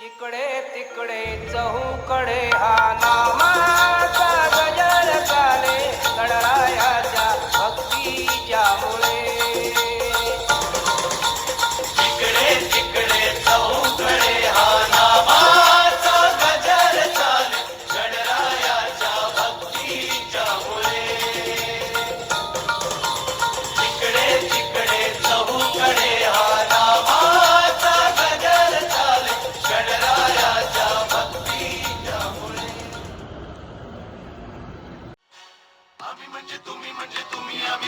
जिकडे तिकडे चहूकडे हा नामा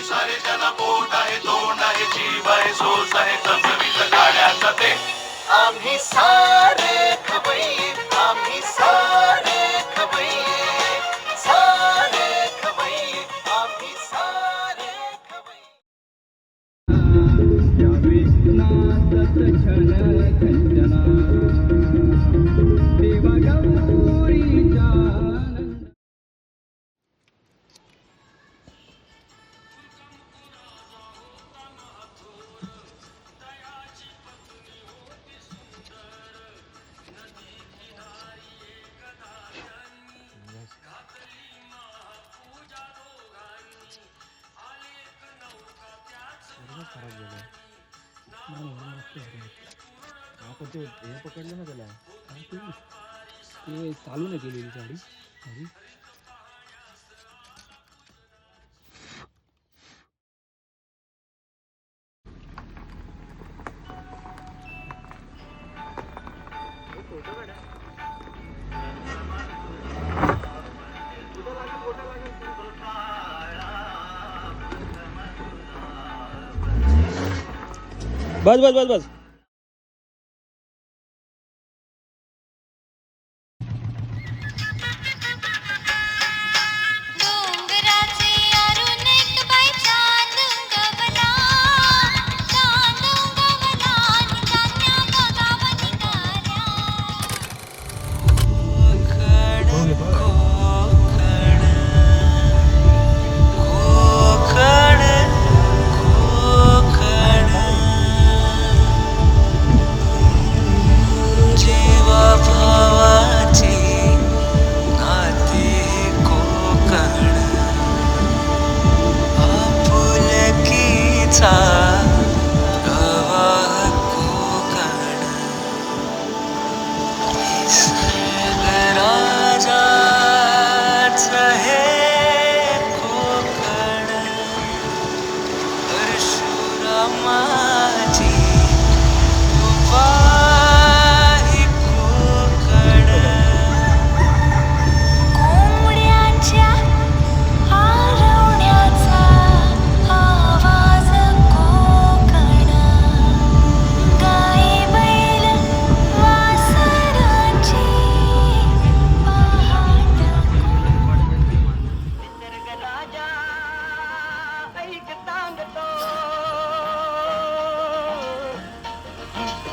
तुम्ही सारे ज्याला पोट आहे तोंड आहे जीव आहे सोस आहे चमचमीत काढ्याचा ते. आम्ही सारे खबई हो, हो, आपण ते हे पकडलं ना त्याला. काय ते ते चालू नाही केलेली गाडी બસ બસ બસ બસ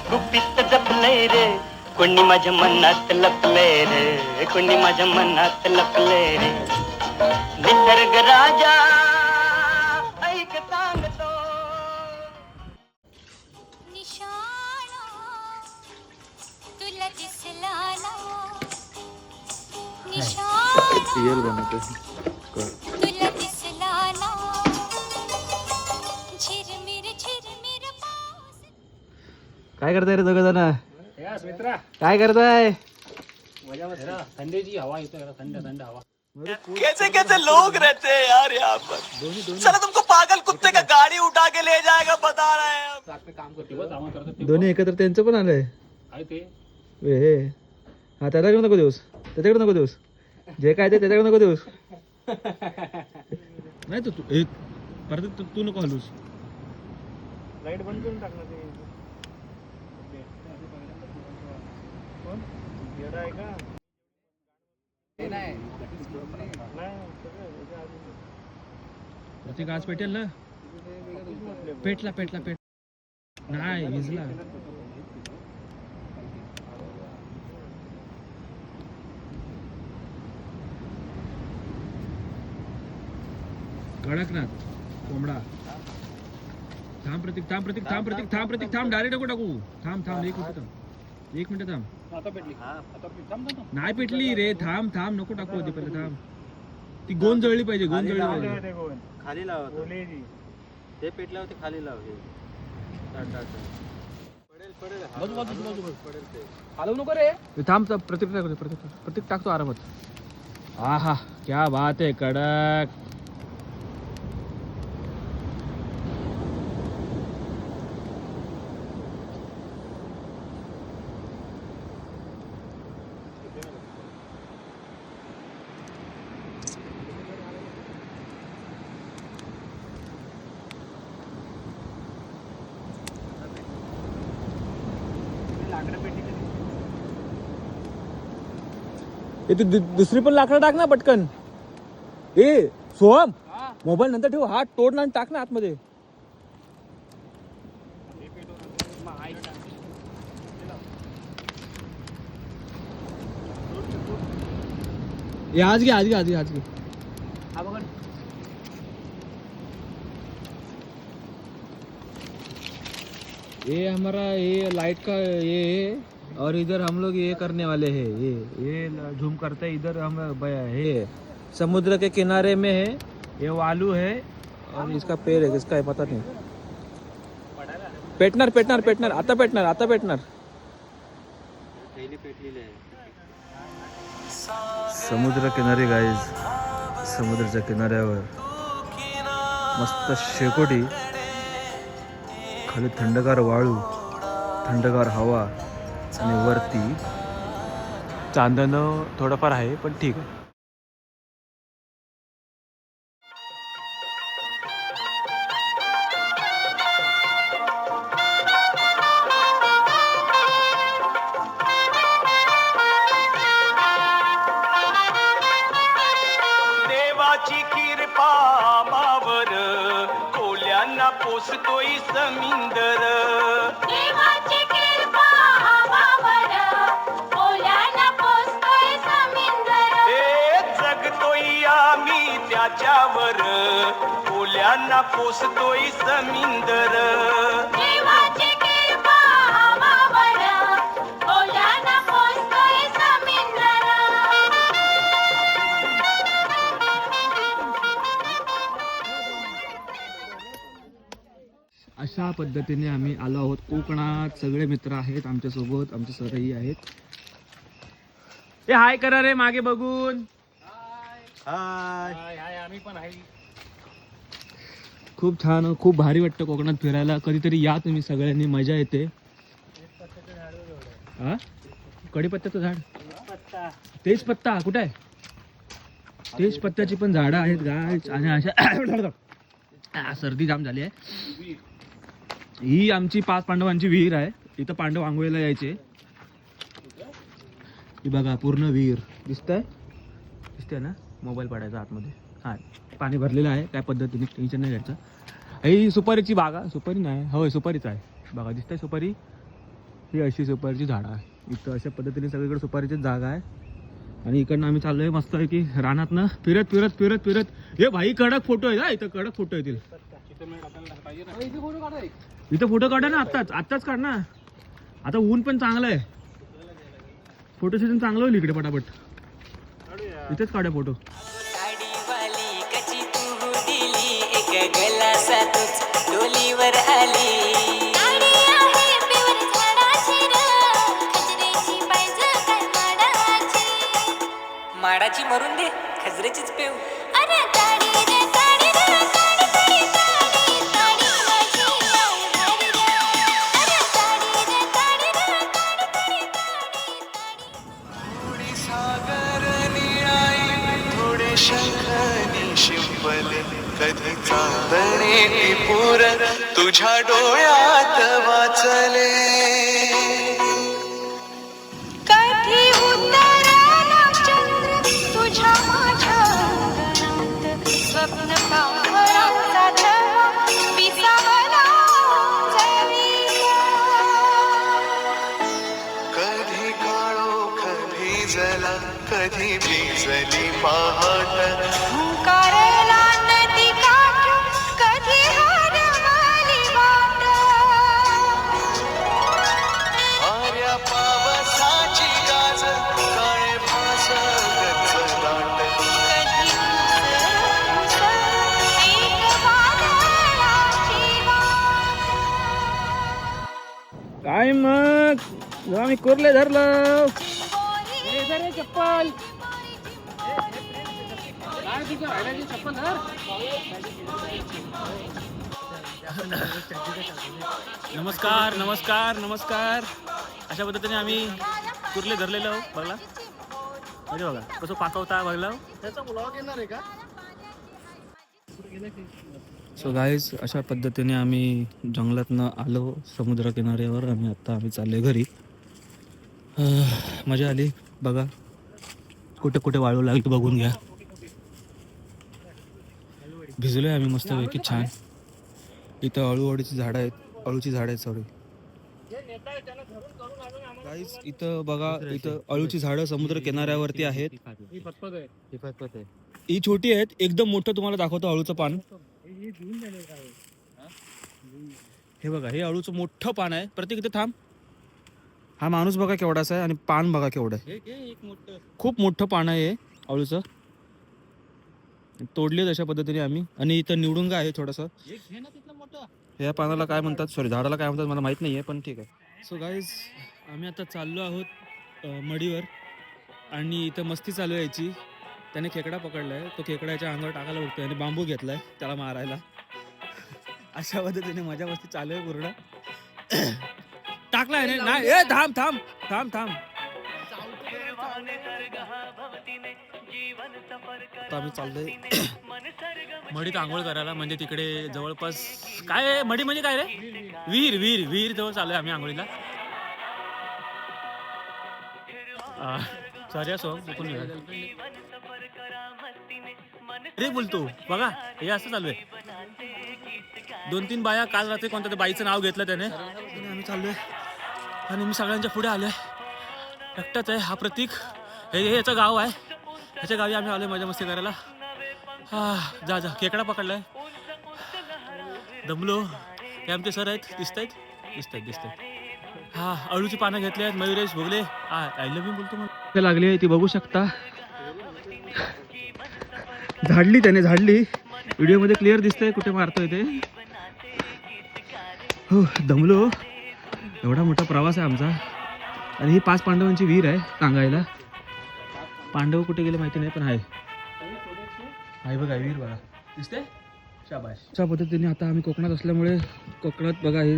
गुपित जपलंय रे. कोणी माझ्या मनात लपलंय रे. कोणी माझ्या मनात लपलंय रे. निसर्ग राजा ऐक सांगतो. निशाणा तुला दिसला ना. निशाणा. तुला काय करताय रे दोघ जण? काय करताय? थंडीची हवा येते थंड थंड हवा. कैसे कैसे लोग रहते हैं यार यहाँ पर? चलो तुमको पागल कुत्ते का गाड़ी उठा के ले जाएगा बता रहे हैं काम करते ते दोन्ही एकत्र त्यांचं पण आलंय. आहे ते. वे हे. हा त्याच्याकडे नको देऊस. त्याच्याकडे नको देऊस. जे काय ते त्याच्याकडे नको देऊस. नाही तू एक परत तू- तू नको हलूस लाइट बंद करून टाकणार येडा आहे का? नाही. प्रत्येक आज पेटेल ना? पेटला पेटला पेट. नाही विजला कडकनाथ कोंबडा. थांब प्रतीक थांब प्रतीक थांब प्रतीक थांब प्रतीक थांब. डायरेक्ट नको टाकू. थांब थांब एक थांब एक मिनिट थांब. आता पेटली. आता पेट- थांब थांब, थांब. नाही पेटली रे थांब थांब नको टाकू होती पहिले थांब. ती गोंद जळली पाहिजे गोंद जळली पाहिजे. होते? खाली लावा. ते पेटल्यावर ते खाली लाव हलवू नको रे. थांब थांब. प्रत्येक टाकतो प्रत्येक प्रत्येक टाकतो आरामात. हा हा क्या बात आहे कडक. ए तू दु- दुसरी पण लाकडं टाक ना पटकन ए सोहम. मोबाईल नंतर ठेव हात तोड ना आणि टाक ना आतमध्ये. ए आज घे आज घे आज घे आज घे ये हमारा ये लाइट का ये है और इधर हम लोग ये करने वाले हैं, ये ये झूम करते हैं इधर हम है। समुद्र के किनारे में है, ये वालू है और इसका पेड़ है, किसका है पता नहीं। पेटणार पेटणार पेटणार आता पेटणार आता पेटनर। समुद्र किनारी गाईज समुद्राच्या किनाऱ्यावर मस्त शेकोटी। खाली थंडगार वाळू थंडगार हवा आणि वरती चांदणं थोडंफार आहे पण ठीक. आहे कोल्यांना पोसतोय समिंदर देवाची कृपा आम्हावर, ओल्यानं पोचतोय समुद्र. अशा पद्धतीने आम्ही आलो आहोत. कोकणात सगळे मित्र आहेत आमच्यासोबत आमचे सरही आहेत. ए हाय करा रे मागे बघून. हाय. हाय हाय आम्ही पण आहे. खूप छान खूप भारी वाटतं कोकणात फिरायला. कधीतरी या तुम्ही सगळ्यांनी मजा येते. हा? कडीपत्त्याचं झाड? पत्ता पत्ता. कुठे आहे? तेज पत्त्याची पण झाडं आहेत गाय आणि अशा सर्दी जाम झाली आहे. ही आमची पाच पांडवांची विहीर आहे. इथं पांडव आंघोळीला यायचे. ही बघा पूर्ण विहीर. दिसतंय? दिसतंय ना? मोबाईल पडायचा आतमध्ये. हा. पाणी भरलेलं आहे काय पद्धतीने टेन्शन नाही घ्यायचं. ही सुपारीची बागा सुपारी नाही. होय सुपारीच आहे. बघा दिसतंय सुपारी. ही अशी सुपारीची झाडं आहे. इथं अशा पद्धतीने सगळीकडे सुपारीचीच जागा आहे. आणि इकडनं आम्ही चाललोय मस्त आहे की रानातनं. फिरत फिरत फिरत फिरत. हे भाई कडक फोटो आहे. ना इथं कडक फोटो येतील. इथं फोटो काढा ना आत्ताच. आत्ताच काढ ना. आता ऊन पण चांगलं आहे. फोटो सेशन चांगलं होईल इकडे पटापट. इथेच काढा फोटो ताडी थोडी सागर निळाई थोडे शंखनी शिंपले कधी चांदणे पूर तुझ्या डोळ्यात वाचले. कधी जळीला. कधी कधी भिजली पहाट मग? आम्ही कुर्ले धरलं. चप्पल. काय नमस्कार नमस्कार नमस्कार. अशा पद्धतीने आम्ही कुर्ले धरलेलो बघला. म्हणजे बघा कसं पाकवता बघला. त्याचा ब्लॉग येणार आहे का? सो गाईज अशा पद्धतीने आम्ही जंगलातनं आलो समुद्र किनाऱ्यावर आणि आत्ता आम्ही चालले घरी. मजा आली. बघा कुठे कुठे वाळू लागली बघून घ्या. भिजलोय आम्ही मस्तपैकी छान. इथं अळूवडीची झाडं आहेत. अळूची झाडं आहेत सॉरी गाईज इथं बघा इथं अळूची झाडं समुद्र किनाऱ्यावरती आहेत. ही ही ही छोटी आहेत. एकदम मोठं तुम्हाला दाखवतो अळूचं पान. ही हे? बघा हे अळूचं मोठं पान आहे. प्रत्येक इथे थांब. हा माणूस बघा केवढासा आहे आणि पान बघा केवढं आहे. एक मोठं. खूप मोठं पान आहे हे अळूचं. तोडले अशा पद्धतीने आम्ही. आणि इथं निवडुंगा आहे थोडंसं? एक घे ना तिथलं मोठं. या पानाला काय म्हणतात? सॉरी झाडाला काय म्हणतात मला माहीत नाही आहे पण ठीक आहे. सो गाईज आम्ही आता चाललो आहोत मडीवर आणि इथं मस्ती चालू आहे याची. त्याने खेकडा पकडलाय. तो खेकडा याच्या अंगावर टाकायला बघतोय आणि बांबू घेतलाय त्याला मारायला. अशा पद्धतीने मजा मस्ती चालू आहे पूर्ण. टाकलाय ना नाही. ए थांब थांब थांब थांब. आता आम्ही चाललोय मडीत आंघोळ करायला म्हणजे तिकडे जवळपास काय? मडी म्हणजे काय रे? विहीर विहीर विहीर जवळ चाललोय आम्ही आंघोळीला. सॉरी असो चुकून गेलं. बोलतो. बघा हे असं चालू आहे. दोन तीन बाया काल रात्री कोणत्या त्या बाईचं नाव घेतलं त्याने. आम्ही चाललोय. आणि मी सगळ्यांच्या पुढे आलोय. एकटाच आहे हा प्रतीक. हे हे याचं गाव आहे. ह्याच्या गावी आम्ही आलोय मजा मस्ती करायला. हा जा जा. खेकडा पकडलाय. दमलो. हे आमचे सर आहेत. दिसत आहेत? दिसत आहेत दिसत आहेत. हा अळूची पानं घेतली आहेत. मयुरेश भोगले. हा आय लव्ह यू बोलतो मला लागली आहे ती बघू शकता. झाडली त्याने झाडली. व्हिडिओमध्ये क्लिअर दिसतंय कुठे मारतोय ते. हो दमलो. एवढा मोठा प्रवास आहे आमचा. आणि ही पाच पांडवांची विहीर आहे सांगायला पांडव कुठे गेले माहिती नाही पण आहे. आहे बघा विहीर बघा. दिसते शाबाश अशा पद्धतीने आता आम्ही कोकणात असल्यामुळे कोकणात बघा हे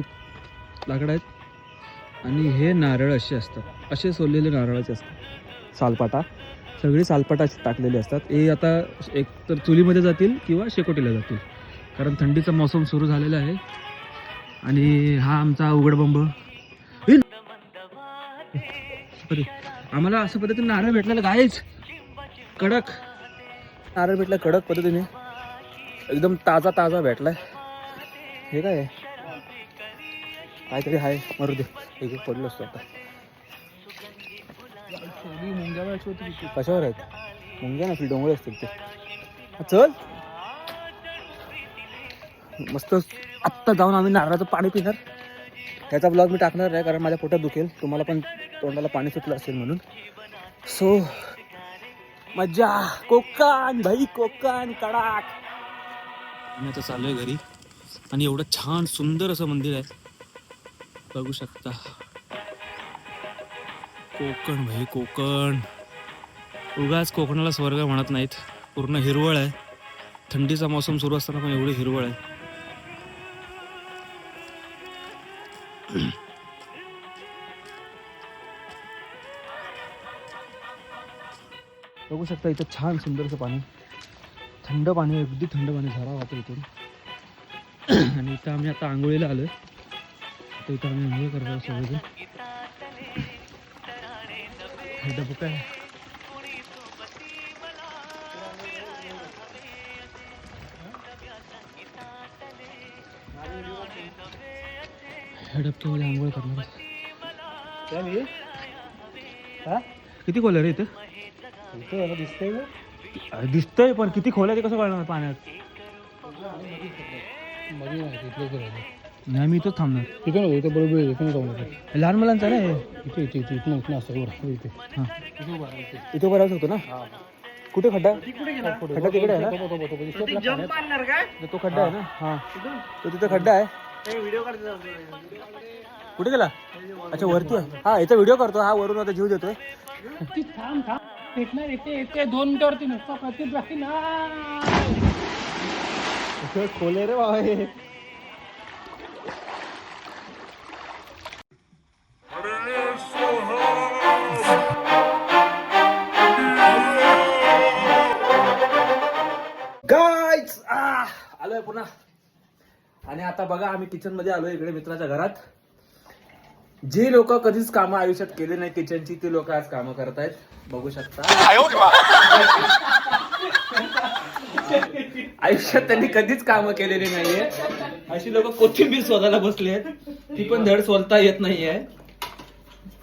लाकडं आहेत. आणि हे नारळ असे असतात. असे सोललेले नारळाचे असतात. सालपाटा. सगळे सालपाटा टाकलेले असतात. हे आता एक तर चुलीमध्ये जातील किंवा शेकोटीला जातील. कारण थंडीचा मौसम सुरू झालेला आहे. आणि हा आमचा उघडबंब आम्हाला असं पद्धतीने नारळ भेटलेलं गायच कडक. नारळ भेटला कडक पद्धतीने. एकदम ताजा ताजा भेटलाय. हे काय? आहे काहीतरी आहे. मरू दे. एक पडलो असतो आता. कशावर आहेत? मुंग्या नसतील डोंगळे असतील ते. हा, चल. मस्त आत्ता जाऊन आम्ही नारळाचं पाणी पिणार. त्याचा ब्लॉग मी टाकणार आहे कारण माझ्या पोटात दुखेल. तुम्हाला पण तोंडाला पाणी सुटलं असेल म्हणून. सो मज्जा. कोकण भाई कोकण कडाक. मी आता चाललोय घरी. आणि एवढं छान सुंदर असं मंदिर आहे. बघू शकता. कोकण भाई कोकण. उगाच कोकणाला स्वर्ग म्हणत नाहीत. पूर्ण हिरवळ आहे. थंडीचा मौसम सुरू असताना पण एवढी हिरवळ आहे. बघू शकता इथं छान सुंदरसं पाणी. थंड पाणी अगदी थंड पाणी झरा वाहतो इथून. आणि इथं आम्ही आता आंघोळीला आलो तर इथं आम्ही आंघोळ करतो सगळेजण. हे डबकं आहे. ह्या डबक्यामध्ये आंघोळ करणार किती खोल रे इथं? दिसतंय का अरे दिसतंय पण किती खोल आहे ते कसं कळणार पाण्यात? मध्ये नाही तिथले ते राहिले. नाही मी इथंच थांबणार इथं नको इथं बरोबर आहे, इथं नको नको. हे लहान मुलांचं ना हे. इथे इथे इथे इथं इथं असं बरं इथे हां इथं उभा राहा, इथे. इथं उभं राहू शकतो ना कुठे खड्डा खड्डा तिकडे आहे ना तो- तो- तो- तो- दिसतोय तुला खाण्यात? तो खड्डा आहे ना हां तो तिथं खड्डा आहे कुठे गेला अच्छा वरती आहे हा याचा व्हिडिओ करतो हा वरून आता जीव देतोय दोन मिनिटावरती नुसता खोले रे बाबा आलोय पुन्हा. आणि आता बघा आम्ही किचनमध्ये आलोय इकडे मित्राच्या घरात. जे लोक कधीच कामं आयुष्यात केले नाही किचनची ते लोक आज कामं करतायत. बघू शकता. आयुष्यात त्यांनी कधीच कामं केलेली नाहीये. अशी लोक कोथिंबीर स्वतःला बसली आहेत. ती पण धड सोलता येत नाहीये.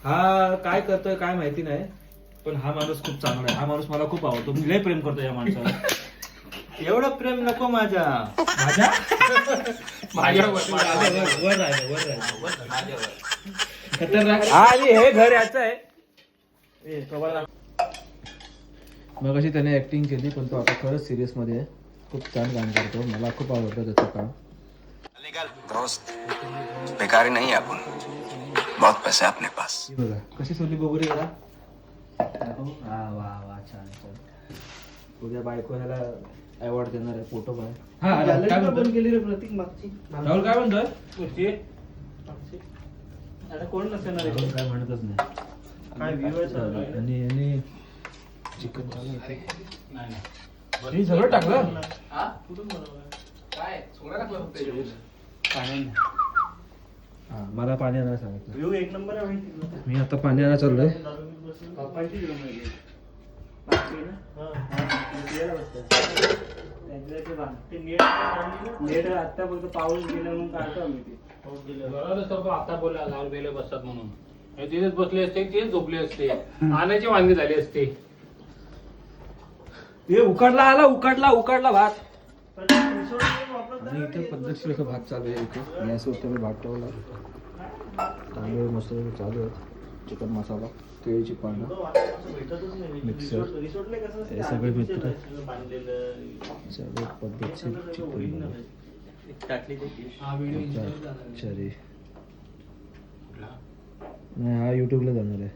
हा काय करतोय काय माहिती नाही. पण हा माणूस खूप चांगला आहे. हा माणूस मला खूप आवडतो. मी लय प्रेम करतो या माणसाला. एवढं प्रेम नको माझ्या. माझ्या? माझ्या वर वर- वर राहिलं, वर राहिलं. खतरनाक. हा, आणि हे घर याचं आहे. ए, प्रबळ मग अशी त्याने ऍक्टिंग केली पण तो आता खरंच सिरियसमध्ये आहे. खूप छान काम करतो. मला खूप आवडतं त्याचं काम. दोस्त बेकारी नहीं है अपन बहुत पैसे अपने पास. ही बघा. कशी सोडली बघू रे जरा? वा वा वा छान छान. उद्या बायको ह्याला अवॉर्ड देणार आहे फोटो बाय हा राहुल काय म्हणतोय? गेली रे प्रतीक मागची. राहुल काय म्हणतोय? आता कोण नसेल राहुल काय म्हणतच नाही. काय view आहे चालू आहे? आणि आणि चिकन चालू आहे. हे सगळं टाकलं? हा? मला पाणी आणायला सांगितलं. व्ह्यू एक नंबर आहे माहिती? मी आता पाणी आणायला चाललोय. पप्पांची room फक्त पाऊस गेला म्हणून काढतो आम्ही ते बरोबर आता बोलला गेले बसतात म्हणून हे तिथेच बसले असते तिथेच झोपले असते आणायची वांगी झाली असते हे उकडला आला उकडला उकडला भात. आणि इथे पद्धतशीर असं भात चालू आहे इथे. गॅसवर भात ठेवला. तांदूळ मस्त चालू आहेत. चिकन मसाला. केळीची पानं मिक्सर हे सगळे मित्र. सगळे पद्धतशीर चिकन नाही हा युट्यूबला जाणार आहे.